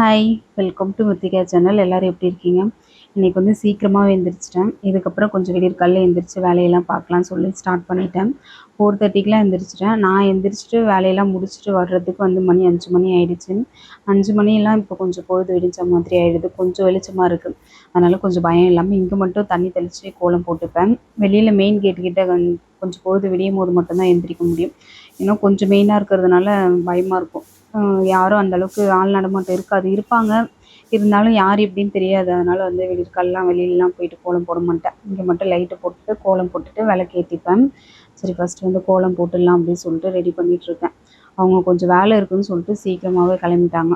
Hi welcome to Muthika channel எல்லோரும் எப்படி இருக்கீங்க? இன்றைக்கி வந்து சீக்கிரமாக எழுந்திரிச்சிட்டேன் இதுக்கப்புறம் கொஞ்சம் விடியற் எழுந்திரிச்சு வேலையெல்லாம் பார்க்கலாம்னு சொல்லி ஸ்டார்ட் பண்ணிட்டேன். ஃபோர் தேர்ட்டிக்கெலாம் எழுந்திரிச்சிட்டேன் நான் எழுந்திரிச்சிட்டு வேலையெல்லாம் முடிச்சுட்டு வர்றதுக்கு வந்து மணி அஞ்சு மணி ஆயிடுச்சு. அஞ்சு மணியெல்லாம் இப்போ கொஞ்சம் பொழுது விடிஞ்ச மாதிரி ஆகிடுது கொஞ்சம் வெளிச்சமாக இருக்குது அதனால் கொஞ்சம் பயம் இல்லாமல் இங்கே மட்டும் தண்ணி தெளித்து கோலம் போட்டுப்பேன். வெளியில் மெயின் கேட்டுக்கிட்ட கொஞ்சம் பொழுது விடியும் போது மட்டும்தான் எழுந்திரிக்க முடியும். ஏன்னா கொஞ்சம் மெயினாக இருக்கிறதுனால பயமாக இருக்கும். யாரும் அந்தளவுக்கு ஆள் நடமாட்டம் இருக்காது. இருப்பாங்க. இருந்தாலும் யார் எப்படின்னு தெரியாது. அதனால் வந்து விடியற்காலைலாம் வெளியிலலாம் போயிட்டு கோலம் போட மாட்டேன். இங்கே மட்டும் லைட்டை போட்டுட்டு கோலம் போட்டுட்டு விளக்கேற்றிப்பேன் சரி ஃபஸ்ட்டு வந்து கோலம் போட்டுடலாம் அப்படின்னு சொல்லிட்டு ரெடி பண்ணிகிட்ருக்கேன் அவங்க கொஞ்சம் வேலை இருக்குதுன்னு சொல்லிட்டு சீக்கிரமாகவே கிளம்பிட்டாங்க.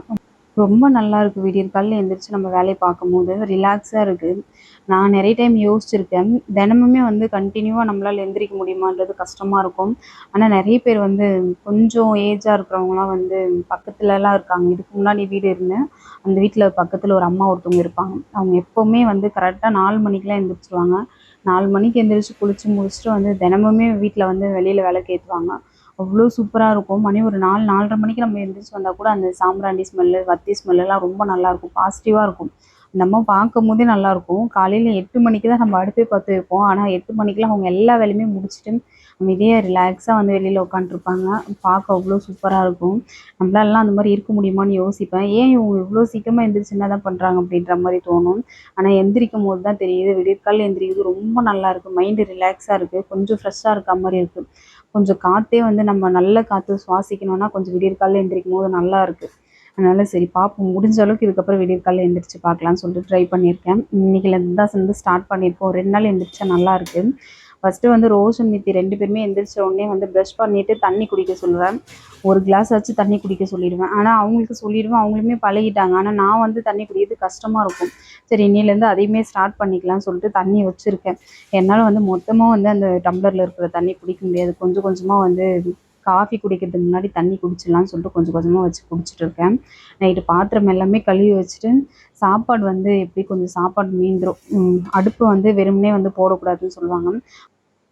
ரொம்ப நல்லா இருக்குது விடியற்காலைல எழுந்திரிச்சு நம்ம வேலையை பார்க்கும்போது. ரிலாக்ஸாக இருக்குது நான் நிறைய டைம் யோசிச்சிருக்கேன். தினமுமே வந்து கண்டினியூவாக நம்மளால் எழுந்திரிக்க முடியுமான்றது கஷ்டமாக இருக்கும். ஆனால் நிறைய பேர் வந்து கொஞ்சம் ஏஜாக இருக்கிறவங்களாம் வந்து பக்கத்துலலாம் இருக்காங்க. இதுக்கு முன்னாடி வீடு இருந்தேன் அந்த வீட்டில் பக்கத்தில் ஒரு அம்மா ஒருத்தவங்க இருப்பாங்க. அவங்க எப்போவுமே வந்து கரெக்டாக நாலு மணிக்கெலாம் எழுந்திரிச்சிருவாங்க நாலு மணிக்கு எழுந்திரிச்சு குளித்து முடிச்சுட்டு வந்து தினமுமே வீட்டில் வந்து வெளியில் விளக்கு ஏற்றுவாங்க அவ்வளோ சூப்பராக இருக்கும். மணி ஒரு நாலு நாலரை மணிக்கு நம்ம எழுந்திரிச்சு வந்தால் கூட அந்த சாம்பிராணி ஸ்மெல்லு வத்தி ஸ்மெல்லாம் ரொம்ப நல்லாயிருக்கும் பாசிட்டிவாக இருக்கும். நம்ம பார்க்கும் போதே நல்லாயிருக்கும் காலையில் எட்டு மணிக்கு தான் நம்ம அடுப்பே பார்த்து வைப்போம். ஆனால் எட்டு மணிக்கெலாம் அவங்க எல்லா வேலையுமே முடிச்சுட்டு அமைதியாக ரிலாக்ஸாக வந்து வெளியில் உட்காந்துருப்பாங்க பார்க்க அவ்வளோ சூப்பராக இருக்கும். நம்மளாலலாம் அந்த மாதிரி இருக்க முடியுமான்னு யோசிப்பேன். ஏன் இவங்க இவ்வளோ சீக்கிரமாக எந்திரிச்சு என்ன தான் பண்ணுறாங்க அப்படின்ற மாதிரி தோணும். ஆனால் எந்திரிக்கும் போது தான் தெரியுது. விடியற்காலையில் எந்திரிக்கிறது ரொம்ப நல்லா இருக்குது மைண்டு ரிலாக்ஸாக இருக்குது கொஞ்சம் ஃப்ரெஷ்ஷாக இருக்க மாதிரி இருக்குது கொஞ்சம் காற்றே வந்து நம்ம நல்ல காற்று சுவாசிக்கணும்னா கொஞ்சம் விடியற்காலையில் எந்திரிக்கும் போது நல்லா இருக்குது அதனால் சரி பார்ப்போம் முடிஞ்ச அளவுக்கு இதுக்கப்புறம் விடியற்காலையில் எந்திரிச்சு பார்க்கலான்னு சொல்லிட்டு ட்ரை பண்ணியிருக்கேன். இன்றைக்கிலேருந்து தான் வந்து ஸ்டார்ட் பண்ணியிருக்கோம். ரெண்டு நாள் எந்திரிச்சா நல்லா ஃபஸ்ட்டு வந்து ரோஷன் மித்தி ரெண்டு பேருமே எந்திரிச்ச உடனே வந்து ப்ரஷ் பண்ணிவிட்டு தண்ணி குடிக்க சொல்லுவேன். ஒரு கிளாஸ் வச்சு தண்ணி குடிக்க சொல்லிடுவேன். ஆனால் அவங்களுக்கு சொல்லிடுவேன் அவங்களுமே பழகிட்டாங்க. ஆனால் நான் வந்து தண்ணி குடிக்கிறது கஷ்டமாக இருக்கும். சரி இன்னிலேருந்து அதையுமே ஸ்டார்ட் பண்ணிக்கலாம்னு சொல்லிட்டு தண்ணி வச்சுருக்கேன். என்னால் வந்து மொத்தமாக வந்து அந்த டம்ளரில் இருக்கிற தண்ணி குடிக்க முடியாது. கொஞ்சம் கொஞ்சமாக வந்து காஃபி குடிக்கிறதுக்கு முன்னாடி தண்ணி குடிச்சிடலான்னு சொல்லிட்டு கொஞ்சம் கொஞ்சமாக வச்சு குடிச்சிட்டு இருக்கேன். நைட்டு பாத்திரம் எல்லாமே கழுவி வச்சுட்டு சாப்பாடு வந்து எப்படி கொஞ்சம் சாப்பாடு மீந்துடும் அடுப்பு வந்து வெறுமனே வந்து போடக்கூடாதுன்னு சொல்லுவாங்க.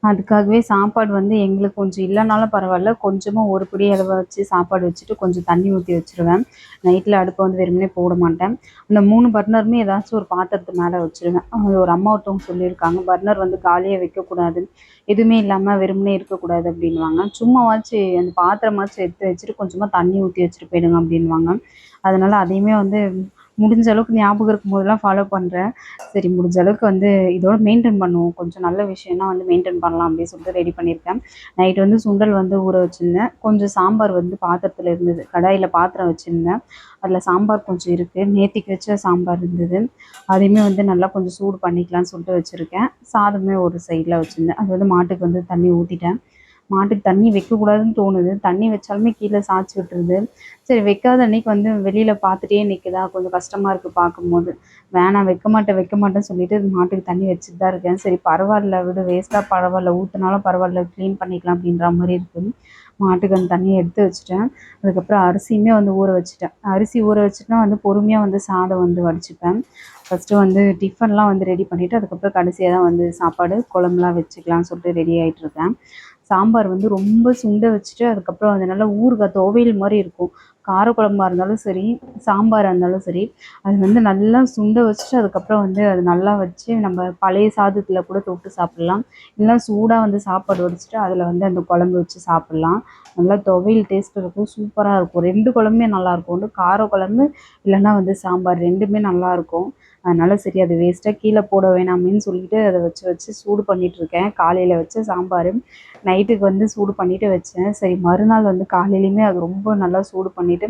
அதுக்காகவே சாப்பாடு வந்து எங்களுக்கு கொஞ்சம் இல்லைனாலும் பரவாயில்ல. கொஞ்சமாக ஒரு பிடி அளவு வச்சு சாப்பாடு வச்சுட்டு கொஞ்சம் தண்ணி ஊற்றி வச்சுருவேன். நைட்டில் அடுப்பை வந்து வெறுமனே போட மாட்டேன். அந்த மூணு பர்னருமே ஏதாச்சும் ஒரு பாத்திரத்து மேலே வச்சுருவேன். ஒரு அம்மா ஒருத்தவங்க சொல்லியிருக்காங்க. பர்னர் வந்து காலியாக வைக்கக்கூடாது எதுவுமே இல்லாமல் வெறுமனே இருக்கக்கூடாது அப்படின்வாங்க சும்மாவாச்சு அந்த பாத்திரமாச்சும் எடுத்து வச்சுட்டு கொஞ்சமாக தண்ணி ஊற்றி வச்சுட்டு போயிடுங்க அப்படின்வாங்க அதனால் அதையுமே வந்து முடிஞ்ச அளவுக்கு ஞாபகம் இருக்கும் போதெல்லாம் ஃபாலோ பண்ணுறேன் சரி முடிஞ்ச அளவுக்கு வந்து இதோட மெயின்டைன் பண்ணுவோம். கொஞ்சம் நல்ல விஷயம்னா வந்து மெயின்டைன் பண்ணலாம் அப்படின்னு சொல்லிட்டு ரெடி பண்ணியிருக்கேன். நைட் வந்து சுண்டல் வந்து ஊற வச்சுருந்தேன். கொஞ்சம் சாம்பார் வந்து பாத்திரத்தில் இருந்தது. கடாயில் பாத்திரம் வச்சுருந்தேன். அதில் சாம்பார் கொஞ்சம் இருக்குது நேற்றுக்கு வச்ச சாம்பார் இருந்தது. அதையுமே வந்து நல்லா கொஞ்சம் சூடு பண்ணிக்கலாம்னு சொல்லிட்டு வச்சுருக்கேன். சாதமே ஒரு சைடில் வச்சுருந்தேன். அது வந்து மாட்டுக்கு வந்து தண்ணி ஊற்றிட்டேன் மாட்டுக்கு தண்ணி வைக்கக்கூடாதுன்னு தோணுது. தண்ணி வச்சாலுமே கீழே சாய்ச்சி விட்டுருது. சரி வைக்காத அன்னைக்கு வந்து வெளியில் பார்த்துட்டே நிற்குதா கொஞ்சம் கஷ்டமாக இருக்குது பார்க்கும்போது. வேணாம் வைக்க மாட்டேன் வைக்க மாட்டேன்னு சொல்லிட்டு மாட்டுக்கு தண்ணி வச்சுட்டு தான் இருக்கேன். சரி பரவாயில்ல விடு வேஸ்ட்டாக பரவாயில்ல ஊற்றினாலும் பரவாயில்ல க்ளீன் பண்ணிக்கலாம் அப்படின்ற மாதிரி இருக்குது மாட்டுக்கு அந்த தண்ணியை எடுத்து வச்சுட்டேன். அதுக்கப்புறம் அரிசியுமே வந்து ஊற வச்சுட்டேன். அரிசி ஊற வச்சுட்டுனா வந்து பொறுமையாக வந்து சாதம் வந்து வடிச்சுப்பேன். ஃபஸ்ட்டு வந்து டிஃபன்லாம் வந்து ரெடி பண்ணிவிட்டு அதுக்கப்புறம் கடைசியாக தான் வந்து சாப்பாடு குழம்புலாம் வச்சுக்கலாம்னு சொல்லிட்டு ரெடி ஆகிட்டுருக்கேன் சாம்பார் வந்து ரொம்ப சுண்ட வச்சுட்டு அதுக்கப்புறம் அது நல்லா ஊறுகாய் துவையல் மாதிரி இருக்கும். காரக்குழம்பா இருந்தாலும் சரி சாம்பாராக இருந்தாலும் சரி அது வந்து நல்லா சுண்ட வச்சுட்டு அதுக்கப்புறம் வந்து அது நல்லா வச்சு நம்ம பழைய சாதத்தில் கூட தொட்டு சாப்பிட்லாம். இல்லைனா சூடாக வந்து சாப்பாடு வடிச்சிட்டு அதில் வந்து அந்த குழம்பு வச்சு சாப்பிட்லாம். நல்லா துவையல் டேஸ்ட் இருக்கும் சூப்பராக இருக்கும். ரெண்டு குழம்புமே நல்லாயிருக்கும் ஒன்று கார குழம்பு இல்லைன்னா வந்து சாம்பார் ரெண்டுமே நல்லாயிருக்கும் அதனால் சரி அது வேஸ்ட்டாக கீழே போட வேணாமேன்னு சொல்லிட்டு அதை வச்சு வச்சு சூடு பண்ணிகிட்ருக்கேன் காலையில் வச்ச சாம்பார் நைட்டுக்கு வந்து சூடு பண்ணிவிட்டு வச்சேன். சரி மறுநாள் வந்து காலையிலையுமே அது ரொம்ப நல்லா சூடு பண்ணிவிட்டு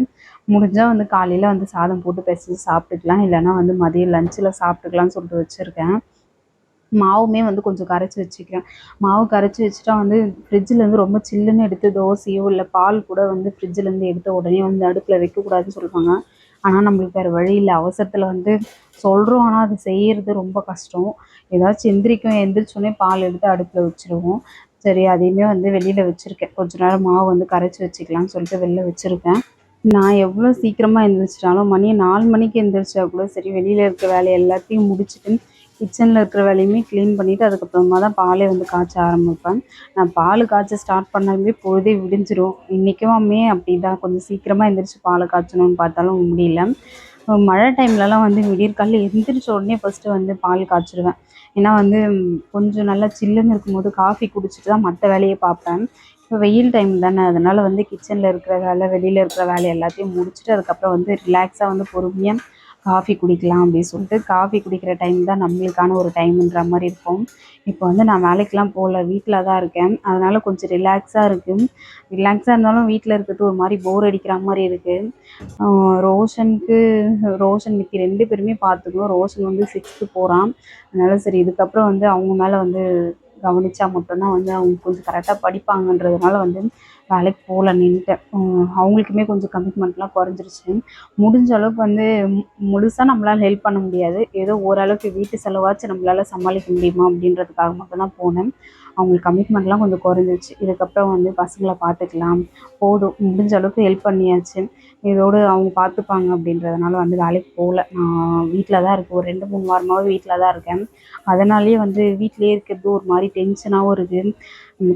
முடிஞ்சால் வந்து காலையில் வந்து சாதம் போட்டு பிசைஞ்சு சாப்பிட்டுக்கலாம். இல்லைன்னா வந்து மதியம் லஞ்சில் சாப்பிட்டுக்கலாம்னு சொல்லிட்டு வச்சுருக்கேன். மாவுமே வந்து கொஞ்சம் கரைச்சி வச்சுக்கிறேன். மாவு கரைச்சி வச்சுட்டா வந்து ஃப்ரிட்ஜிலேருந்து ரொம்ப சில்லுன்னு எடுத்து தோசையோ இல்லை பால் கூட வந்து ஃப்ரிட்ஜிலேருந்து எடுத்த உடனே வந்து அடுப்பில் வைக்கக்கூடாதுன்னு சொல்லுவாங்க. ஆனால் நம்மளுக்கு வேறு வழி இல்லை. அவசரத்தில் வந்து சொல்கிறோம் ஆனால் அது செய்கிறது ரொம்ப கஷ்டம். ஏதாச்சும் எந்திரிக்கும். எந்திரிச்சோடனே பால் எடுத்து அடுப்பில் வச்சுருவோம். சரி அதையுமே வந்து வெளியில் வச்சுருக்கேன். கொஞ்ச நேரம் மாவு வந்து கரைச்சி வச்சுக்கலாம்னு சொல்லிட்டு வெளில வச்சுருக்கேன். நான் எவ்வளோ சீக்கிரமாக எழுந்திரிச்சிட்டாலும் மணி நாலு மணிக்கு எழுந்திரிச்சா கூட சரி வெளியில் இருக்க வேலை எல்லாத்தையும் முடிச்சுட்டு கிச்சனில் இருக்கிற வேலையுமே க்ளீன் பண்ணிவிட்டு அதுக்கப்புறமா தான் பாலே வந்து காய்ச்ச ஆரம்பிப்பேன். நான் பால் காய்ச்ச ஸ்டார்ட் பண்ணாலுமே பொழுதே விடிஞ்சிரும். இன்றைக்குமே அப்படி தான் கொஞ்சம் சீக்கிரமாக எழுந்திரிச்சி பாலை காய்ச்சணும்னு பார்த்தாலும் முடியல. மழை டைம்லலாம் வந்து விடியற்காலைல எந்திரிச்ச உடனே ஃபஸ்ட்டு வந்து பால் காய்ச்சிடுவேன் ஏன்னா வந்து கொஞ்சம் நல்லா சில்லுன்னு இருக்கும்போது காஃபி குடிச்சிட்டு தான் மற்ற வேலையை பார்ப்பேன். இப்போ வெயில் டைம் தானே. அதனால் வந்து கிச்சனில் இருக்கிற வேலை வெளியில் இருக்கிற வேலை எல்லாத்தையும் முடிச்சுட்டு அதுக்கப்புறம் வந்து ரிலாக்ஸாக வந்து பொறுமையாக காஃபி குடிக்கலாம் அப்படின்னு சொல்லிட்டு காஃபி குடிக்கிற டைம் தான் நம்மளுக்கான ஒரு டைம்ன்ற மாதிரி இருக்கும். இப்போ வந்து நான் வேலைக்கெலாம் போகல வீட்டில் தான் இருக்கேன். அதனால் கொஞ்சம் ரிலாக்ஸாக இருக்குது ரிலாக்ஸாக இருந்தாலும் வீட்டில் இருக்கிறது ஒரு மாதிரி போர் அடிக்கிற மாதிரி இருக்குது ரோஷனுக்கு ரோஷன் மிக்கி ரெண்டு பேருமே பார்த்துக்கணும். ரோஷன் வந்து சிக்ஸ்த்து போகிறான் அதனால் சரி இதுக்கப்புறம் வந்து அவங்க மேலே வந்து கவனித்தா மட்டும்தான் வந்து அவங்க கொஞ்சம் கரெக்டாக படிப்பாங்கன்றதுனால வந்து வேலைக்கு போகல நின்றுட்டேன் அவங்களுக்குமே கொஞ்சம் கமிட்மெண்ட்லாம் குறைஞ்சிருச்சு. முடிஞ்ச அளவுக்கு வந்து முழுசாக நம்மளால் ஹெல்ப் பண்ண முடியாது. ஏதோ ஓரளவுக்கு வீட்டு செலவாச்சும் நம்மளால் சமாளிக்க முடியுமா அப்படின்றதுக்காக மட்டும்தான் போனேன். அவங்களுக்கு கமிட்மெண்ட்லாம் கொஞ்சம் குறைஞ்சிருச்சு. இதுக்கப்புறம் வந்து பசங்களை பார்த்துக்கலாம். போதும். முடிஞ்ச அளவுக்கு ஹெல்ப் பண்ணியாச்சு. இதோடு அவங்க பார்த்துப்பாங்க அப்படின்றதுனால வந்து வேலைக்கு போகல. நான் வீட்டில் தான் இருக்கேன். ஒரு ரெண்டு மூணு வாரமாகவே வீட்டில் தான் இருக்கேன். அதனாலேயே வந்து வீட்டிலேயே இருக்கிறது ஒரு மாதிரி டென்ஷனாகவும் இருக்குது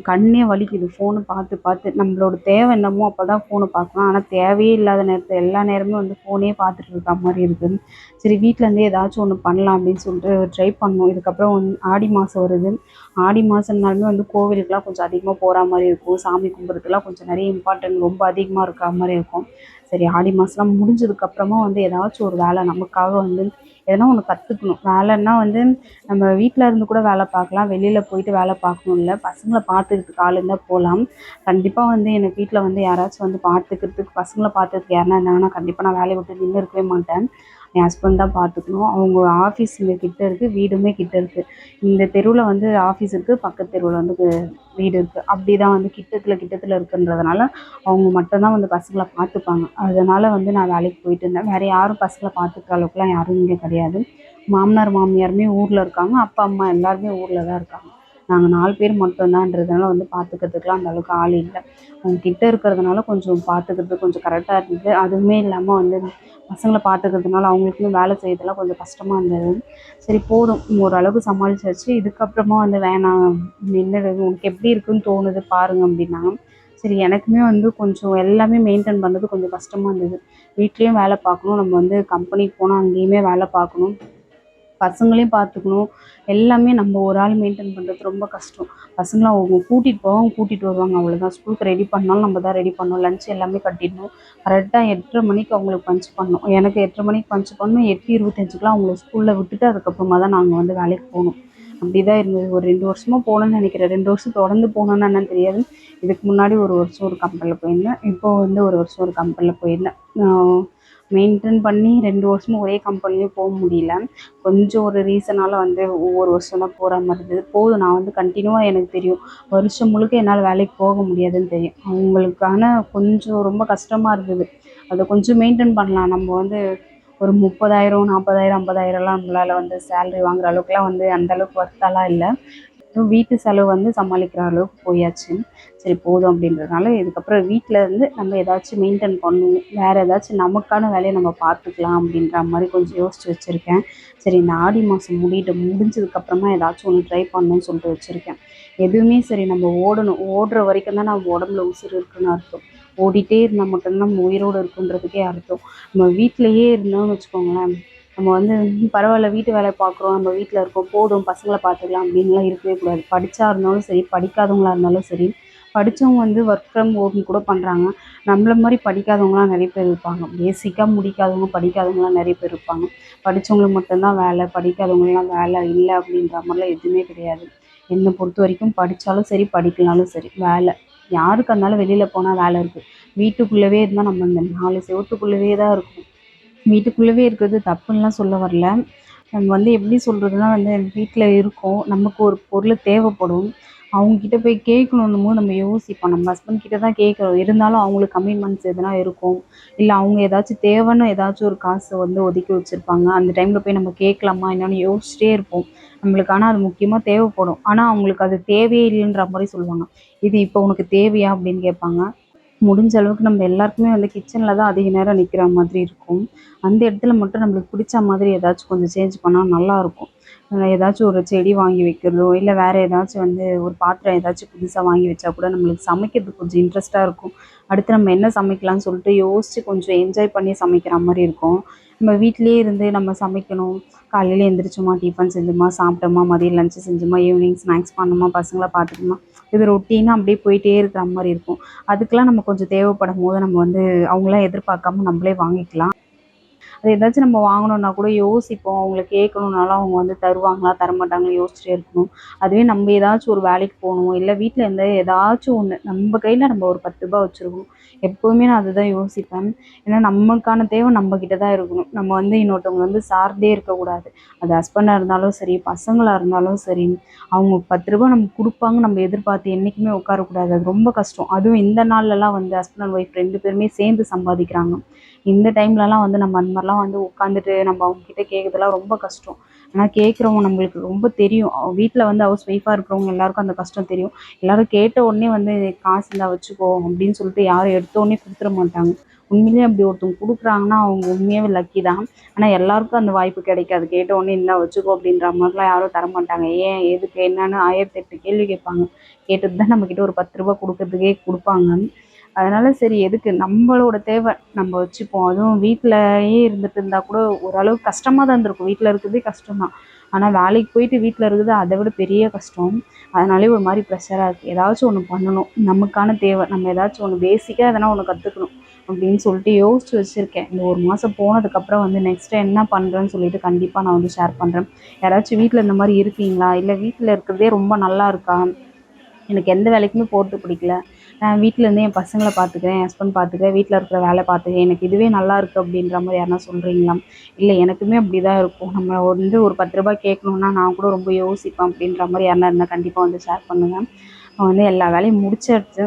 கண்ணே வலிக்குது ஃபோனு பார்த்து பார்த்து. நம்மளோட தேவை என்னமோ அப்போ தான் ஃபோனை பார்க்கலாம். ஆனால் தேவையே இல்லாத நேரத்தில் எல்லா நேரமும் வந்து ஃபோனே பார்த்துட்டு இருக்க மாதிரி இருக்குது சரி வீட்டிலேருந்தே ஏதாச்சும் ஒன்று பண்ணலாம் அப்படின்னு சொல்லிட்டு ட்ரை பண்ணோம். இதுக்கப்புறம் வந்து ஆடி மாதம் வருது. ஆடி மாதம்னாலுமே வந்து கோவிலுக்குலாம் கொஞ்சம் அதிகமாக போகிற மாதிரி இருக்கும். சாமி கும்பிட்றதுக்குலாம் கொஞ்சம் நிறைய இம்பார்ட்டன்ட் ரொம்ப அதிகமாக இருக்கிற மாதிரி இருக்கும். சரி ஆடி மாதம்லாம் முடிஞ்சதுக்கப்புறமா வந்து ஏதாச்சும் ஒரு வேலை. நமக்காக வந்து எதனா ஒன்று கற்றுக்கணும் வேலைன்னா வந்து நம்ம வீட்டில் இருந்து கூட வேலை பார்க்கலாம். வெளியில் போயிட்டு வேலை பார்க்கணும் இல்லை. பசங்களை பார்த்துக்கிறதுக்கு ஆள் இருந்தால் போகலாம் கண்டிப்பாக வந்து எனக்கு வீட்டில் வந்து யாராச்சும் வந்து பார்த்துக்கிறதுக்கு பசங்களை பார்த்துக்கிறதுக்கு யாருனா இருந்தாங்கன்னா கண்டிப்பாக நான் வேலையை விட்டு நின்று இருக்கவே மாட்டேன். என் ஹஸ்பண்ட் தான் பார்த்துக்கணும். அவங்க ஆஃபீஸ் இங்கே கிட்ட இருக்குது வீடுமே கிட்ட இருக்குது இந்த தெருவில் வந்து ஆஃபீஸ் இருக்குது பக்கத்து தெருவில் வந்து வீடு இருக்குது அப்படி தான் வந்து கிட்டத்தில் கிட்டத்தில் இருக்குன்றதுனால அவங்க மட்டும்தான் வந்து பசங்களை பார்த்துப்பாங்க. அதனால் வந்து நான் வேலைக்கு போயிட்டு இருந்தேன். வேறு யாரும் பசங்களை பார்த்துக்கிற அளவுக்குலாம் யாரும் இங்கே கிடையாது. மாமனார் மாமியாருமே ஊரில் இருக்காங்க. அப்பா அம்மா எல்லாருமே ஊரில் தான் இருக்காங்க. நாங்கள் நாலு பேர் மட்டும்தான்றதுனால வந்து பார்த்துக்கிறதுக்குலாம் அந்த அளவுக்கு ஆள் இல்லை. அவங்க கிட்ட இருக்கிறதுனால கொஞ்சம் பார்த்துக்கிறது கொஞ்சம் கரெக்டாக இருந்தது. அதுவுமே இல்லாமல் வந்து பசங்களை பார்த்துக்கிறதுனால அவங்களுக்குன்னு வேலை செய்யறதுலாம் கொஞ்சம் கஷ்டமாக இருந்தது. சரி போதும். ஓரளவுக்கு சமாளிச்சாச்சு இதுக்கப்புறமா வந்து வேணாம். நின்று உனக்கு எப்படி இருக்குன்னு தோணுது பாருங்க அப்படின்னாங்க சரி எனக்குமே வந்து கொஞ்சம் எல்லாமே மெயின்டைன் பண்ணுறது கொஞ்சம் கஷ்டமாக இருந்தது. வீட்லேயும் வேலை பார்க்கணும். நம்ம வந்து கம்பெனிக்கு போனால் அங்கேயுமே வேலை பார்க்கணும். பசங்களையும் பார்த்துக்கணும். எல்லாமே நம்ம ஒரு ஆள் மெயின்டைன் பண்ணுறது ரொம்ப கஷ்டம். பசங்களை அவங்க கூட்டிகிட்டு போவாங்க கூட்டிகிட்டு வருவாங்க. அவ்வளோதான் ஸ்கூலுக்கு ரெடி பண்ணாலும் நம்ம தான் ரெடி பண்ணணும். லஞ்ச் எல்லாமே கட்டிடணும். கரெக்டாக எட்டரை மணிக்கு அவங்களுக்கு பஞ்ச் பண்ணணும். எனக்கு எட்டரை மணிக்கு பஞ்ச் பண்ணணும். எட்டு இருபத்தஞ்சுக்குலாம் அவங்கள ஸ்கூலில் விட்டுட்டு அதுக்கப்புறமா தான் நாங்கள் வந்து வேலைக்கு போகணும். அப்படி தான் இருந்தது. ஒரு ரெண்டு வருஷமாக போகணுன்னு நினைக்கிறேன். ரெண்டு வருஷம் தொடர்ந்து போகணுன்னு என்னன்னு தெரியாது. இதுக்கு முன்னாடி ஒரு வருஷம் ஒரு கம்பெனியில் போயிருந்தேன். இப்போது வந்து ஒரு வருஷம் ஒரு கம்பெனியில் போயிருந்தேன். மெயின்டைன் பண்ணி ரெண்டு வருஷமும் ஒரே கம்பெனிலையும் போக முடியல. கொஞ்சம் ஒரு ரீசனால் வந்து ஒவ்வொரு வருஷம் தான் போகிற மாதிரி இருந்தது. போதும் நான் வந்து கண்டினியூவாக எனக்கு தெரியும். வருஷம் முழுக்க என்னால் வேலைக்கு போக முடியாதுன்னு தெரியும். அவங்களுக்கான கொஞ்சம் ரொம்ப கஷ்டமாக இருந்தது. அதை கொஞ்சம் மெயின்டைன் பண்ணலாம். நம்ம வந்து ஒரு முப்பதாயிரம் நாற்பதாயிரம் ஐம்பதாயிரம்லாம் நம்மளால் வந்து சேலரி வாங்குற அளவுக்குலாம் வந்து அந்தளவுக்கு ஒர்த்தாலாம் இல்லை. வீட்டு செலவு வந்து சமாளிக்கிற அளவுக்கு போயாச்சு. சரி போதும் அப்படின்றதுனால இதுக்கப்புறம் வீட்டில் இருந்து நம்ம ஏதாச்சும் மெயின்டைன் பண்ணணும். வேறு ஏதாச்சும் நமக்கான வேலையை நம்ம பார்த்துக்கலாம் அப்படின்ற மாதிரி கொஞ்சம் யோசித்து வச்சுருக்கேன். சரி இந்த ஆடி மாதம் முடிட்டு முடிஞ்சதுக்கப்புறமா ஏதாச்சும் ஒன்று ட்ரை பண்ணணும்னு சொல்லிட்டு வச்சுருக்கேன். எதுவுமே சரி நம்ம ஓடணும். ஓடுற வரைக்கும் தான் நம்ம உடம்புல உசுறு இருக்குன்னு அர்த்தம். ஓடிட்டே இருந்தால் மட்டும்தான் நம்ம உயிரோடு இருக்குன்றதுக்கே அர்த்தம். நம்ம வீட்டிலையே இருந்தோம்னு வச்சுக்கோங்களேன். நம்ம வந்து பரவாயில்ல வீட்டு வேலை பார்க்குறோம் நம்ம வீட்டில் இருக்கோம் போதும் பசங்களை பார்த்துக்கலாம் அப்படின்லாம் இருக்கவே கூடாது. படித்தா இருந்தாலும் சரி படிக்காதவங்களாக இருந்தாலும் சரி படித்தவங்க வந்து ஒர்க் ஃப்ரம் ஹோம் கூட பண்ணுறாங்க நம்மள மாதிரி படிக்காதவங்களாம் நிறைய பேர் இருப்பாங்க. பேசிக்காக முடிக்காதவங்க படிக்காதவங்களாம் நிறைய பேர் இருப்பாங்க. படித்தவங்களுக்கு மட்டும்தான் வேலை படிக்காதவங்களாம் வேலை இல்லை அப்படின்ற மாதிரிலாம் எதுவுமே கிடையாது. என்னை பொறுத்த வரைக்கும் படித்தாலும் சரி படிக்கலனாலும் சரி வேலை. யாருக்கு இருந்தாலும் வெளியில் போனால் வேலை இருக்குது வீட்டுக்குள்ளவே இருந்தால் நம்ம இந்த நாலு செவத்துக்குள்ளவே தான் இருக்கும். வீட்டுக்குள்ளவே இருக்கிறது தப்புன்னுலாம் சொல்ல வரல. நம்ம வந்து எப்படி சொல்கிறதுனா வந்து வீட்டில் இருக்கோம் நமக்கு ஒரு பொருள் தேவைப்படும். அவங்கக்கிட்ட போய் கேட்கணுன்னும் போது நம்ம யோசிப்போம். நம்ம ஹஸ்பண்ட் கிட்ட தான் கேட்குறோம். இருந்தாலும் அவங்களுக்கு கமிட்மெண்ட்ஸ் எதுனா இருக்கும். இல்லை அவங்க ஏதாச்சும் தேவைன்னு ஏதாச்சும் ஒரு காசை வந்து ஒதுக்கி வச்சுருப்பாங்க. அந்த டைமில் போய் நம்ம கேட்கலாமா என்னென்னு யோசிச்சிட்டே இருப்போம். நம்மளுக்கு ஆனால் அது முக்கியமாக தேவைப்படும். ஆனால் அவங்களுக்கு அது தேவையே இல்லைன்ற மாதிரி சொல்லுவாங்க. இது இப்போ உனக்கு தேவையா அப்படின்னு கேட்பாங்க. முடிஞ்ச அளவுக்கு நம்ம எல்லாருக்குமே வந்து கிச்சனில் தான் அதிக நேரம் நிற்கிற மாதிரி இருக்கும். அந்த இடத்துல மட்டும் நம்மளுக்கு பிடிச்ச மாதிரி ஏதாச்சும் கொஞ்சம் சேஞ்ச் பண்ணால் நல்லாயிருக்கும் ஏதாச்சும் ஒரு செடி வாங்கி வைக்கிறதோ இல்லை வேறு ஏதாச்சும் வந்து ஒரு பாத்திரம் ஏதாச்சும் புதுசாக வாங்கி வச்சா கூட நம்மளுக்கு சமைக்கிறதுக்கு கொஞ்சம் இன்ட்ரெஸ்ட்டாக இருக்கும். அடுத்து நம்ம என்ன சமைக்கலாம்னு சொல்லிட்டு யோசித்து கொஞ்சம் என்ஜாய் பண்ணி சமைக்கிற மாதிரி இருக்கும். நம்ம வீட்டிலேயே இருந்து நம்ம சமைக்கணும். காலையில் எழுந்திரிச்சோமா டிஃபன் செஞ்சோமா சாப்பிட்டோமா மதியம் லஞ்சு செஞ்சோமா ஈவினிங் ஸ்நாக்ஸ் பண்ணோமா பசங்களை பார்த்துக்கணுமா இது ரொட்டீனாக அப்படியே போயிட்டே இருக்கிற மாதிரி இருக்கும். அதுக்கெலாம் நம்ம கொஞ்சம் தேவைப்படும் போது நம்ம வந்து அவங்களாம் எதிர்பார்க்காம நம்மளே வாங்கிக்கலாம். அது ஏதாச்சும் நம்ம வாங்கணுன்னா கூட யோசிப்போம். அவங்கள கேட்கணுன்னாலும் அவங்க வந்து தருவாங்களா தரமாட்டாங்களா யோசிச்சுட்டே இருக்கணும். அதுவே நம்ம ஏதாச்சும் ஒரு வேலைக்கு போகணும் இல்லை வீட்டில் இருந்து ஏதாச்சும் ஒன்று நம்ம கையில் நம்ம ஒரு பத்து ரூபா வச்சுருக்கணும் எப்போவுமே நான் அதுதான் யோசிப்பேன். ஏன்னா நமக்கான தேவை நம்மக்கிட்ட தான் இருக்கணும். நம்ம வந்து இன்னொருத்தவங்க வந்து சார்ந்தே இருக்கக்கூடாது. அது ஹஸ்பண்டாக இருந்தாலும் சரி பசங்களாக இருந்தாலும் சரி அவங்க பத்து ரூபா நமக்கு கொடுப்பாங்க நம்ம எதிர்பார்த்து என்றைக்குமே உட்காரக்கூடாது. அது ரொம்ப கஷ்டம். அதுவும் இந்த நாள்லலாம் வந்து ஹஸ்பண்ட் அண்ட் ஒய்ஃப் ரெண்டு பேருமே சேர்ந்து சம்பாதிக்கிறாங்க. இந்த டைம்லலாம் வந்து நம்ம அந்த மாதிரிலாம் வந்து உட்காந்துட்டு நம்ம அவங்கக்கிட்ட கேட்குறதுலாம் ரொம்ப கஷ்டம். ஆனால் கேட்குறவங்க நம்மளுக்கு ரொம்ப தெரியும். வீட்டில் வந்து ஹவுஸ் ஒய்ஃபாக இருக்கிறவங்க எல்லாருக்கும் அந்த கஷ்டம் தெரியும். எல்லோரும் கேட்ட உடனே வந்து காசு இருந்தால் வச்சுக்கோ அப்படின்னு சொல்லிட்டு யாரும் எடுத்த உடனே கொடுத்துட மாட்டாங்க. உண்மையிலேயே அப்படி ஒருத்தவங்க கொடுக்குறாங்கன்னா அவங்க உண்மையாகவே லக்கி தான். ஆனால் எல்லாருக்கும் அந்த வாய்ப்பு கிடைக்காது. கேட்ட உடனே இந்தா வச்சுக்கோ அப்படின்ற மாதிரிலாம் யாரும் தரமாட்டாங்க. ஏன் எதுக்கு என்னன்னு ஆயிரத்தி எட்டு கேள்வி கேட்பாங்க. கேட்டது தான் நம்மக்கிட்ட ஒரு பத்து ரூபா கொடுக்கறதுக்கே கொடுப்பாங்க அதனால் சரி எதுக்கு? நம்மளோட தேவை. நம்ம வச்சுப்போம். அதுவும் வீட்டிலயே இருந்துட்டு இருந்தால் கூட ஓரளவுக்கு கஷ்டமாக தான் இருந்திருக்கும். வீட்டில் இருக்கிறதே கஷ்டம் தான். ஆனால் வேலைக்கு போயிட்டு வீட்டில் இருக்கிறது அதை விட பெரிய கஷ்டம். அதனாலே ஒரு மாதிரி ப்ரெஷராக இருக்குது ஏதாச்சும் ஒன்று பண்ணணும். நமக்கான தேவை. நம்ம ஏதாச்சும் ஒன்று பேசிக்காக எதனா ஒன்று கற்றுக்கணும் அப்படின்னு சொல்லிட்டு யோசிச்சு வச்சுருக்கேன். இந்த ஒரு மாதம் போனதுக்கப்புறம் வந்து நெக்ஸ்ட்டு என்ன பண்ணுறேன்னு சொல்லிட்டு கண்டிப்பாக நான் வந்து ஷேர் பண்ணுறேன் யாராச்சும் வீட்டில் இந்த மாதிரி இருக்கீங்களா? இல்லை வீட்டில் இருக்கிறதே ரொம்ப நல்லா இருக்கா? எனக்கு எந்த வேலைக்குமே போகிறது பிடிக்கல. நான் வீட்டிலேருந்து என் பசங்களை பார்த்துக்கிறேன் என் ஹஸ்பண்ட் பார்த்துக்கிறேன் வீட்டில் இருக்கிற வேலை பார்த்துக்கிறேன் எனக்கு இதுவே நல்லா இருக்குது அப்படின்ற மாதிரி யாருனா சொல்கிறீங்களா இல்லை எனக்குமே அப்படி தான் இருக்கும். நம்ம வந்து ஒரு பத்து ரூபாய் கேட்கணுன்னா நான் கூட ரொம்ப யோசிப்பேன் அப்படின்ற மாதிரி யாருனா இருந்தால் கண்டிப்பாக வந்து ஷேர் பண்ணுங்கள் வந்து எல்லா வேலையும் முடிச்சிட்டு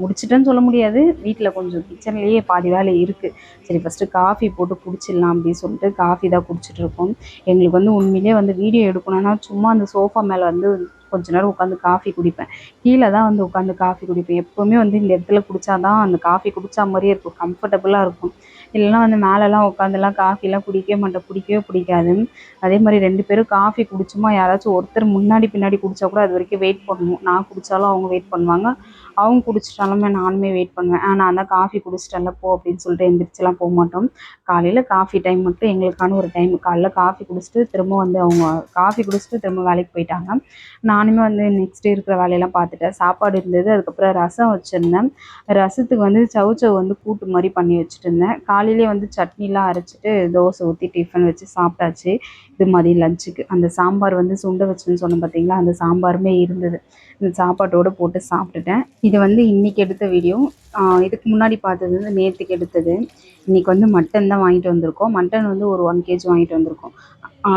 முடிச்சிட்டேன்னு சொல்ல முடியாது. வீட்டில் கொஞ்சம் கிச்சன்லேயே பாதி வேலை இருக்குது சரி ஃபஸ்ட்டு காஃபி போட்டு குடிச்சிடலாம் அப்படின்னு சொல்லிட்டு காஃபி தான் குடிச்சிட்டு இருக்கோம். எங்களுக்கு வந்து உண்மையிலே வந்து வீடியோ எடுக்கணும்னா சும்மா அந்த சோஃபா மேலே வந்து கொஞ்ச நேரம் உட்காந்து காஃபி குடிப்பேன். கீழே தான் வந்து உட்காந்து காஃபி குடிப்பேன். எப்போவுமே வந்து இந்த இடத்துல குடித்தா தான் அந்த காஃபி குடித்தா மாதிரியே இருக்கும். கம்ஃபர்டபுளாக இருக்கும். இல்லைனா வந்து மேலெலாம் உட்காந்துலாம் காஃபிலாம் குடிக்கவே மாட்டேன் பிடிக்கவே பிடிக்காது. அதே மாதிரி ரெண்டு பேரும் காஃபி குடிச்சோமா யாராச்சும் ஒருத்தர் முன்னாடி பின்னாடி குடித்தா கூட அது வரைக்கும் வெயிட் பண்ணணும். நான் குடித்தாலும் அவங்க வெயிட் பண்ணுவாங்க. அவங்க குடிச்சிட்டாலுமே நானுமே வெயிட் பண்ணுவேன். நான் தான் காஃபி குடிச்சிட்டால போ அப்படின்னு சொல்லிட்டு எந்திரிச்சிலாம் போக மாட்டோம். காலையில் காஃபி டைம் மட்டும் எங்களுக்கான ஒரு டைம் காலைல காஃபி குடிச்சிட்டு திரும்ப வந்து அவங்க காஃபி குடிச்சிட்டு திரும்ப வேலைக்கு போயிட்டாங்க. நானுமே வந்து நெக்ஸ்ட் டே இருக்கிற வேலையெல்லாம் பார்த்துட்டேன். சாப்பாடு இருந்தது அதுக்கப்புறம் ரசம் வச்சுருந்தேன். ரசத்துக்கு வந்து சவு சவு வந்து கூட்டு மாதிரி பண்ணி வச்சுட்டு இருந்தேன். காலையிலேயே வந்து சட்னிலாம் அரைச்சிட்டு தோசை ஊற்றி டிஃபன் வச்சு சாப்பிட்டாச்சு. இது மாதிரி லஞ்சுக்கு அந்த சாம்பார் வந்து சுண்டை வச்சுன்னு சொன்னேன் பார்த்தீங்களா அந்த சாம்பாருமே இருந்தது. இந்த சாப்பாட்டோடு போட்டு சாப்பிட்டுட்டேன். இது வந்து இன்றைக்கி எடுத்த வீடியோ இதுக்கு முன்னாடி பார்த்தது வந்து நேற்றுக்கு எடுத்தது. இன்றைக்கி வந்து மட்டன் தான் வாங்கிட்டு வந்திருக்கோம். மட்டன் வந்து ஒரு ஒன் கேஜி வாங்கிட்டு வந்திருக்கோம்.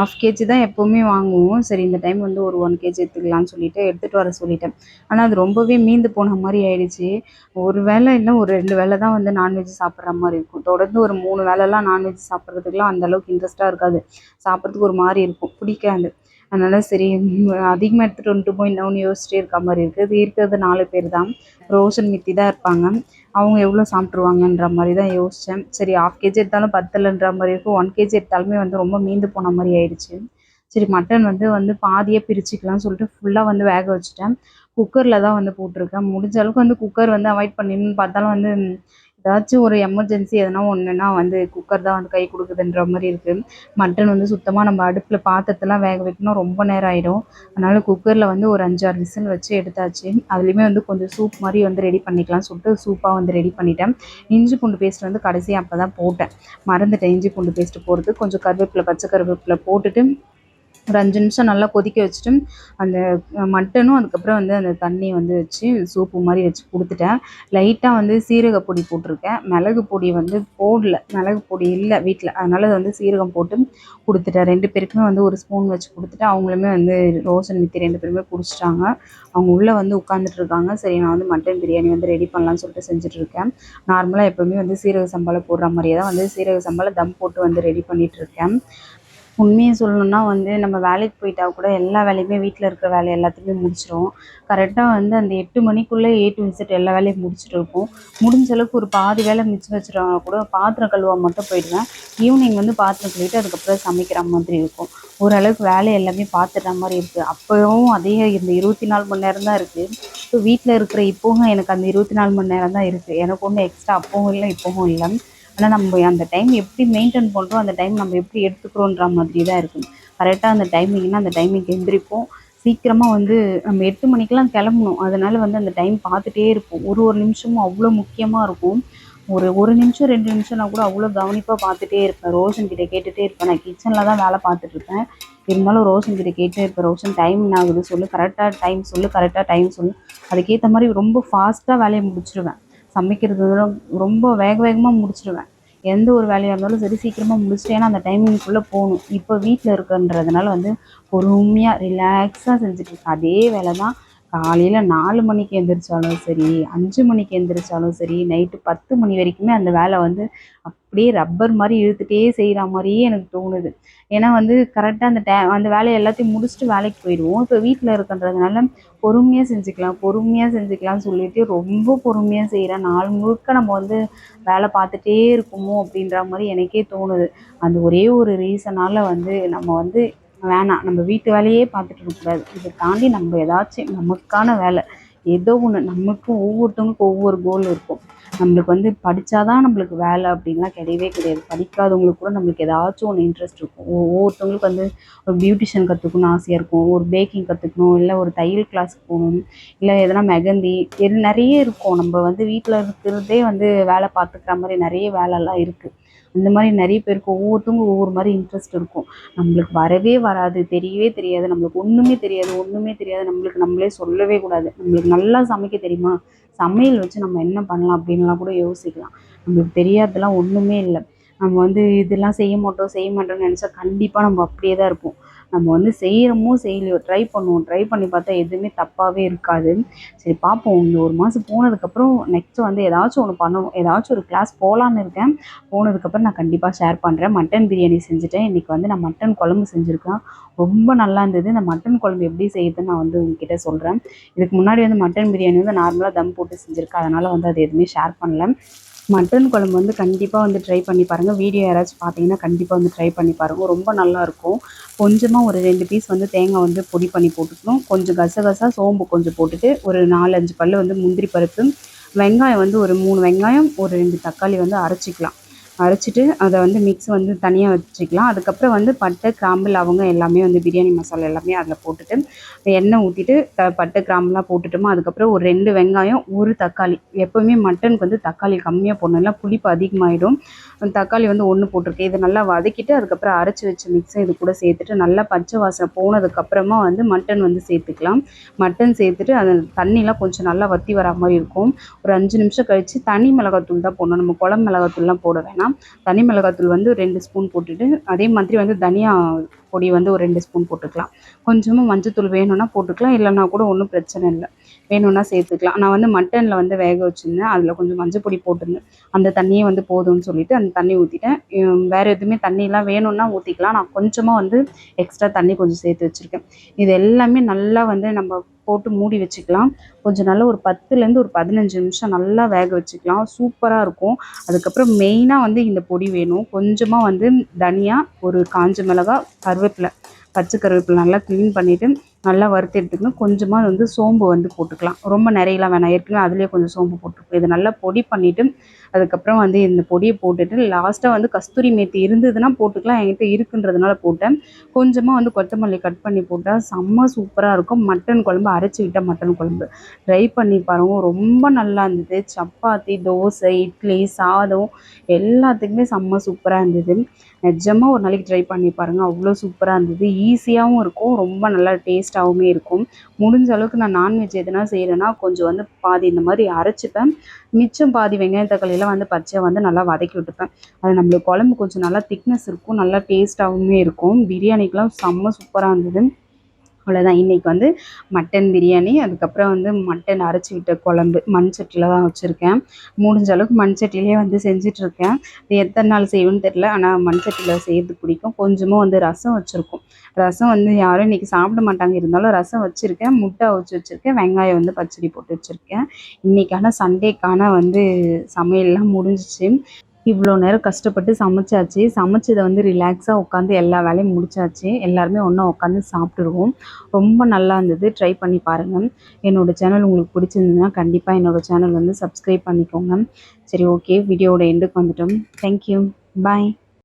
ஆஃப் கேஜி தான் எப்போவுமே வாங்குவோம். சரி இந்த டைம் வந்து ஒரு ஒன் கேஜி எடுத்துக்கலாம்னு சொல்லிட்டு எடுத்துகிட்டு வர சொல்லிட்டேன். ஆனால் அது ரொம்பவே மீந்து போன மாதிரி ஆயிடுச்சு. ஒரு வேளை இல்லை ஒரு ரெண்டு வேளை தான் வந்து நான்வெஜ் சாப்பிட்ற மாதிரி இருக்கும். தொடர்ந்து ஒரு மூணு வேலைலாம் நான்வெஜ் சாப்பிட்றதுக்குலாம் அந்தளவுக்கு இன்ட்ரெஸ்ட்டாக இருக்காது. சாப்பிட்றதுக்கு ஒரு மாதிரி இருக்கும். பிடிக்காது. அதனால் சரி அதிகமாக எடுத்துகிட்டு வந்துட்டு போய் இன்னொன்று யோசிச்சிட்டே இருக்கா மாதிரி இருக்குது இருக்கிறது நாலு பேர் தான் ரோஷன் மித்தி தான் இருப்பாங்க. அவங்க எவ்வளோ சாப்பிட்ருவாங்கன்ற மாதிரி தான் யோசித்தேன் சரி ஆஃப் கேஜி எடுத்தாலும் பத்தலைன்ற மாதிரி இருக்கும் ஒன் கேஜி எடுத்தாலுமே வந்து ரொம்ப மீந்து போன மாதிரி ஆயிடுச்சு. சரி மட்டன் வந்து வந்து பாதியாக பிரிச்சுக்கலாம்னு சொல்லிட்டு ஃபுல்லாக வந்து வேக வச்சுட்டேன். குக்கரில் தான் வந்து போட்டிருக்கேன். முடிஞ்ச அளவுக்கு வந்து குக்கர் வந்து அவாய்ட் பண்ணிடணும்னு பார்த்தாலும் வந்து ஏதாச்சும் ஒரு எமர்ஜென்சி எதனா ஒன்றுனா வந்து குக்கர் தான் வந்து கை கொடுக்குதுன்ற மாதிரி இருக்குது மட்டன் வந்து சுத்தமாக நம்ம அடுப்பில் பாத்திரத்தெல்லாம் வேக வைக்கணும் ரொம்ப நேரம் ஆகிடும் அதனால் குக்கரில் வந்து ஒரு அஞ்சாறு விசில் வச்சு எடுத்தாச்சு. அதுலேயுமே வந்து கொஞ்சம் சூப் மாதிரி வந்து ரெடி பண்ணிக்கலாம் சொல்லிட்டு சூப்பாக வந்து ரெடி பண்ணிட்டேன். இஞ்சி பூண்டு பேஸ்ட் வந்து கடைசியாக அப்போ தான் போட்டேன். மறந்துட்டேன் இஞ்சி பூண்டு பேஸ்ட்டு போடுறது கொஞ்சம் கருவேப்பிலை பச்சை கருவேப்பிலை போட்டுட்டு ஒரு அஞ்சு நிமிஷம் நல்லா கொதிக்க வச்சுட்டு அந்த மட்டனும் அதுக்கப்புறம் வந்து அந்த தண்ணியை வந்து வச்சு சூப்பு மாதிரி வச்சு கொடுத்துட்டேன். லைட்டாக வந்து சீரக பொடி போட்டிருக்கேன். மிளகு பொடி வந்து போடல. மிளகு பொடி இல்லை வீட்டில் அதனால் வந்து சீரகம் போட்டு கொடுத்துட்டேன். ரெண்டு பேருக்குமே வந்து ஒரு ஸ்பூன் வச்சு கொடுத்துட்டு அவங்களுமே வந்து ரோசன் மித்தி ரெண்டு பேருமே குடிச்சிட்டாங்க. அவங்க உள்ளே வந்து உட்காந்துட்டு இருக்காங்க. சரி நான் வந்து மட்டன் பிரியாணி வந்து ரெடி பண்ணலான்னு சொல்லிட்டு செஞ்சுட்ருக்கேன் நார்மலாக எப்போவுமே வந்து சீரக சம்பாவில் போடுற மாதிரியே தான் வந்து சீரக சம்பாவில் தம் போட்டு வந்து ரெடி பண்ணிகிட்ருக்கேன் உண்மையை சொல்லணும்னா வந்து நம்ம வேலைக்கு போயிட்டா கூட எல்லா வேலையுமே வீட்டில் இருக்கிற வேலை எல்லாத்தையுமே முடிச்சிடுவோம் கரெக்டாக வந்து அந்த எட்டு மணிக்குள்ளே ஏ டு இசட் எல்லா வேலையும் முடிச்சுட்டு இருப்போம். முடிஞ்ச அளவுக்கு ஒரு பாதி வேலை மிச்சம் வச்சுட்டோம்னா கூட பாத்திரம் கழுவ மட்டும் போயிடுவேன். ஈவினிங் வந்து பாத்திரம் கழுவிட்டு அதுக்கப்புறம் சமைக்கிற மாதிரி இருக்கும். ஓரளவுக்கு வேலை எல்லாமே பார்த்துடுற மாதிரி இருக்குது அப்போவும் அதே இந்த இருபத்தி நாலு மணி நேரம் தான் இருக்குது இப்போ வீட்டில் இருக்கிற இப்போவும் எனக்கு அந்த இருபத்தி நாலு மணி நேரம் தான் இருக்குது எனக்கு ஒன்றும் எக்ஸ்ட்ரா அப்பவும் இல்லை இப்போவும் இல்லை. ஆனால் நம்ம அந்த டைம் எப்படி மெயின்டைன் பண்ணுறோம் அந்த டைம் நம்ம எப்படி எடுத்துக்கிறோன்ற மாதிரி தான் இருக்குது கரெக்டாக அந்த டைமிங்னா அந்த டைமிங்க்கு எந்திரிப்போம் சீக்கிரமாக வந்து நம்ம எட்டு மணிக்கெலாம் கிளம்பணும். அதனால வந்து அந்த டைம் பார்த்துட்டே இருப்போம். ஒரு ஒரு நிமிஷமும் அவ்வளோ முக்கியமாக இருக்கும். ஒரு ஒரு நிமிஷம் ரெண்டு நிமிஷம் நான் கூட அவ்வளோ கவனிப்பாக பார்த்துட்டே இருப்பேன். ரோஷன் கிட்டே கேட்டுகிட்டே இருப்பேன். நான் கிச்சனில் தான் வேலை பார்த்துட்ருப்பேன் இருந்தாலும் ரோஷன் கிட்டே கேட்டே இருப்பேன். ரோஷன் டைம் என்ன ஆகுது? சொல்லு. கரெக்டாக டைம் சொல்லு. கரெக்டாக டைம் சொல்லு. அதுக்கேற்ற மாதிரி ரொம்ப ஃபாஸ்ட்டாக வேலையை முடிச்சிடுவேன் சமைக்கிறது ரொம்ப வேக வேகமாக முடிச்சிடுவேன் எந்த ஒரு வேலையாக இருந்தாலும் சரி சீக்கிரமாக முடிச்சுட்டு ஏன்னா அந்த டைமிங்குள்ளே போகணும். இப்போ வீட்டில் இருக்கன்றதுனால வந்து பொறுமையாக ரிலாக்ஸாக செஞ்சுட்ருக்கேன் அதே வேலை தான் காலையில் நாலு மணிக்கு எந்திரிச்சாலும் சரி அஞ்சு மணிக்கு எந்திரிச்சாலும் சரி நைட்டு பத்து மணி வரைக்குமே அந்த வேலை வந்து அப்படியே ரப்பர் மாதிரி இழுத்துட்டே செய்கிற மாதிரியே எனக்கு தோணுது. ஏன்னா வந்து கரெக்டாக அந்த டே அந்த வேலையை எல்லாத்தையும் முடிச்சுட்டு வேலைக்கு போயிடுவோம். இப்போ வீட்டில் இருக்கின்றதுனால பொறுமையாக செஞ்சுக்கலாம் பொறுமையாக செஞ்சுக்கலாம்னு சொல்லிட்டு ரொம்ப பொறுமையாக செய்கிறேன் நாள் முழுக்க நம்ம வந்து வேலை பார்த்துட்டே இருக்குமோ அப்படின்ற மாதிரி எனக்கே தோணுது. அந்த ஒரே ஒரு ரீசனால் வந்து நம்ம வந்து வேணாம். நம்ம வீட்டு வேலையே பார்த்துட்டு இருக்கக்கூடாது. இதை தாண்டி நம்ம ஏதாச்சும் நமக்கான வேலை ஏதோ ஒன்று நமக்கும் ஒவ்வொருத்தவங்களுக்கும் ஒவ்வொரு கோல் இருக்கும். நம்மளுக்கு வந்து படித்தா தான் நம்மளுக்கு வேலை அப்படின்லாம் கிடையவே கிடையாது. படிக்காதவங்களுக்கு கூட நம்மளுக்கு ஏதாச்சும் ஒன்று இன்ட்ரெஸ்ட் இருக்கும். ஒவ்வொருத்தவங்களுக்கு வந்து ஒரு பியூட்டிஷியன் கற்றுக்கணும்னு ஆசையாக இருக்கும். ஒரு பேக்கிங் கற்றுக்கணும் இல்லை ஒரு தையல் கிளாஸ் போகணும் இல்லை எதனா மெகந்தி இது நிறைய இருக்கும். நம்ம வந்து வீட்டில் இருக்கிறதே வந்து வேலை பார்த்துக்கிற மாதிரி நிறைய வேலைலாம் இருக்குது இந்த மாதிரி நிறைய பேருக்கு ஒவ்வொருத்தவங்க ஒவ்வொரு மாதிரி இன்ட்ரெஸ்ட் இருக்கும். நம்மளுக்கு வரவே வராது. தெரியவே தெரியாது. நம்மளுக்கு ஒன்றுமே தெரியாது. ஒன்றுமே தெரியாது. நம்மளுக்கு நம்மளே சொல்லவே கூடாது. நம்மளுக்கு நல்லா சமைக்க தெரியுமா? சமையல் வச்சு நம்ம என்ன பண்ணலாம் அப்படின்லாம் கூட யோசிக்கலாம். நம்மளுக்கு தெரியாததெல்லாம் ஒன்றுமே இல்லை. நம்ம வந்து இதெல்லாம் செய்ய மாட்டோம் செய்ய மாட்டோம்னு நினச்சா கண்டிப்பாக நம்ம அப்படியே தான் இருப்போம். நம்ம வந்து செய்கிறோமோ செய்யலையோ ட்ரை பண்ணுவோம். ட்ரை பண்ணி பார்த்தா எதுவுமே தப்பாகவே இருக்காது. சரி பார்ப்போம். இந்த ஒரு மாதம் போனதுக்கப்புறம் நெக்ஸ்ட்டு வந்து ஏதாச்சும் ஒன்று பண்ணணும் ஏதாச்சும் ஒரு கிளாஸ் போகலான்னு இருக்கேன். போனதுக்கப்புறம் நான் கண்டிப்பாக ஷேர் பண்ணுறேன் மட்டன் பிரியாணி செஞ்சுட்டேன். இன்றைக்கி வந்து நான் மட்டன் குழம்பு செஞ்சுருக்கேன். ரொம்ப நல்லா இருந்தது. இந்த மட்டன் குழம்பு எப்படி செய்யுதுன்னு நான் வந்து உங்ககிட்ட சொல்கிறேன் இதுக்கு முன்னாடி வந்து மட்டன் பிரியாணி வந்து நார்மலாக தம் போட்டு செஞ்சுருக்கேன். அதனால் வந்து அது எதுவுமே ஷேர் பண்ணல. மட்டன் குழம்பு வந்து கண்டிப்பாக வந்து ட்ரை பண்ணி பாருங்கள் வீடியோ யாராச்சும் பார்த்தீங்கன்னா கண்டிப்பாக வந்து ட்ரை பண்ணி பாருங்கள் ரொம்ப நல்லாயிருக்கும் கொஞ்சமாக ஒரு ரெண்டு பீஸ் வந்து தேங்காய் வந்து பொடி பண்ணி போட்டுக்கணும். கொஞ்சம் கசகசா சோம்பு கொஞ்சம் போட்டுட்டு ஒரு நாலஞ்சு பல் வந்து முந்திரி பருப்பு வெங்காயம் வந்து ஒரு மூணு வெங்காயம் ஒரு ரெண்டு தக்காளி வந்து அரைச்சிக்கலாம். அரைச்சிட்டு அதை வந்து மிக்ஸ் வந்து தனியாக வச்சுக்கலாம். அதுக்கப்புறம் வந்து பட்டை கிராம்பு லவங்கம் எல்லாமே வந்து பிரியாணி மசாலா எல்லாமே அதில் போட்டுட்டு எண்ணெய் ஊற்றிட்டு த பட்டை கிராம்புலாம் போட்டுட்டோமா அதுக்கப்புறம் ஒரு ரெண்டு வெங்காயம் ஒரு தக்காளி. எப்போவுமே மட்டனுக்கு வந்து தக்காளி கம்மியாக போடணும் புளிப்பு அதிகமாகிடும் தக்காளி வந்து ஒன்று போட்டிருக்கேன். இதை நல்லா வதக்கிட்டு அதுக்கப்புறம் அரைச்சி வச்ச மிக்ஸை இது கூட சேர்த்துட்டு நல்லா பச்சை வாசனை போனதுக்கப்புறமா வந்து மட்டன் வந்து சேர்த்துக்கலாம். மட்டன் சேர்த்துட்டு அந்த தண்ணிலாம் கொஞ்சம் நல்லா வற்றி வரா மாதிரி இருக்கும். ஒரு அஞ்சு நிமிஷம் கழித்து தனி மிளகாத்தூள் தான் போடணும். நம்ம குழம்பு மிளகாத்தூள்லாம் போட வேணாம். தனி மிளகாத்தூள் வந்து ரெண்டு ஸ்பூன் போட்டுட்டு அதே மாதிரி வந்து தனியா பொடி வந்து ஒரு ரெண்டு ஸ்பூன் போட்டுக்கலாம். கொஞ்சமாக மஞ்சத்தூள் வேணும்னா போட்டுக்கலாம் இல்லைனா கூட ஒன்றும் பிரச்சனை இல்லை. வேணும்னா சேர்த்துக்கலாம். நான் வந்து மட்டனில் வந்து வேக வச்சுருந்தேன். அதில் கொஞ்சம் மஞ்சள் பொடி போட்டிருந்தேன். அந்த தண்ணியே வந்து போதும்னு சொல்லிட்டு அந்த தண்ணி ஊற்றிட்டேன் வேறு எதுவுமே தண்ணியெலாம் வேணும்னா ஊற்றிக்கலாம் நான் கொஞ்சமாக வந்து எக்ஸ்ட்ரா தண்ணி கொஞ்சம் சேர்த்து வச்சுருக்கேன். இது எல்லாமே நல்லா வந்து நம்ம போட்டு மூடி வச்சுக்கலாம். கொஞ்சம் நல்லா ஒரு பத்துலேருந்து ஒரு பதினஞ்சு நிமிஷம் நல்லா வேக வச்சுக்கலாம். சூப்பராக இருக்கும். அதுக்கப்புறம் மெயினாக வந்து இந்த பொடி வேணும். கொஞ்சமாக வந்து தனியாக ஒரு காஞ்ச மிளகா கருவேப்பிலை கருவேப்பிலை பச்சை கருவேப்பிலை நல்லா க்ளீன் பண்ணிவிட்டு நல்லா வறுத்து எடுத்துக்கணும். கொஞ்சமாக வந்து சோம்பு வந்து போட்டுக்கலாம். ரொம்ப நிறையலாம் வேணாம். ஏற்கனவே அதுலேயே கொஞ்சம் சோம்பு போட்டுருக்கோம். இதை நல்லா பொடி பண்ணிவிட்டு அதுக்கப்புறம் வந்து இந்த பொடியை போட்டுட்டு லாஸ்ட்டாக வந்து கஸ்தூரி மேத்தி இருந்ததுன்னா போட்டுக்கலாம். என்கிட்ட இருக்குன்றதுனால போட்டேன். கொஞ்சமாக வந்து கொத்தமல்லி கட் பண்ணி போட்டால் செம்ம சூப்பராக இருக்கும். மட்டன் குழம்பு அரைச்சி மட்டன் குழம்பு. ட்ரை பண்ணி பாருங்க. ரொம்ப நல்லா இருந்தது. சப்பாத்தி தோசை இட்லி சாதம் எல்லாத்துக்குமே செம்ம சூப்பராக இருந்தது. நிஜமாக ஒரு நாளைக்கு ட்ரை பண்ணி பாருங்கள் அவ்வளோ சூப்பராக இருந்தது. ஈஸியாகவும் இருக்கும். ரொம்ப நல்லா டேஸ்ட்டாகவும் இருக்கும். முடிஞ்ச அளவுக்கு நான் நான்வெஜ் எதுனா செய்கிறேன்னா கொஞ்சம் வந்து பாதி இந்த மாதிரி அரைச்சிப்பேன். மிச்சம் பாதி வெங்காயம் தக்காளியெல்லாம் வந்து பச்சையாக வந்து நல்லா வதக்கி விட்டுப்பேன். அது நம்மளுக்கு குழம்பு கொஞ்சம் நல்லா திக்னஸ் இருக்கும். நல்லா டேஸ்ட்டாகவுமே இருக்கும். பிரியாணிக்கெலாம் செம்ம சூப்பராக இருந்தது. அவ்வளோதான் இன்றைக்கி வந்து மட்டன் பிரியாணி அதுக்கப்புறம் வந்து மட்டன் அரைச்சி விட்ட குழம்பு மண் சட்டியில் தான் வச்சுருக்கேன். முடிஞ்ச அளவுக்கு மண் சட்டியிலே வந்து செஞ்சிட்ருக்கேன். இது எத்தனை நாள் செய்வேன்னு தெரில ஆனால் மண் சட்டியில் செய்யறது பிடிக்கும். கொஞ்சமாக வந்து ரசம் வச்சுருக்கோம். ரசம் வந்து யாரும் இன்றைக்கி சாப்பிட மாட்டாங்க. இருந்தாலும் ரசம் வச்சுருக்கேன். முட்டை அவிச்சு வச்சுருக்கேன். வெங்காயம் வந்து பச்சடி போட்டு வச்சுருக்கேன். இன்றைக்கான சண்டேக்கான வந்து சமையல்லாம் முடிஞ்சிச்சு. இவ்வளோ நேரம் கஷ்டப்பட்டு சமைச்சாச்சு. சமைச்சதை வந்து ரிலாக்ஸாக உட்காந்து எல்லா வேலையும் முடிச்சாச்சு. எல்லாருமே ஒன்றா உட்காந்து சாப்பிட்டுருவோம். ரொம்ப நல்லா இருந்தது. ட்ரை பண்ணி பாருங்கள் என்னோடய சேனல் உங்களுக்கு பிடிச்சிருந்ததுன்னா கண்டிப்பாக என்னோடய சேனல் வந்து சப்ஸ்கிரைப் பண்ணிக்கோங்க. சரி ஓகே வீடியோவோட எண்டுக்கு வந்துட்டோம். Thank you bye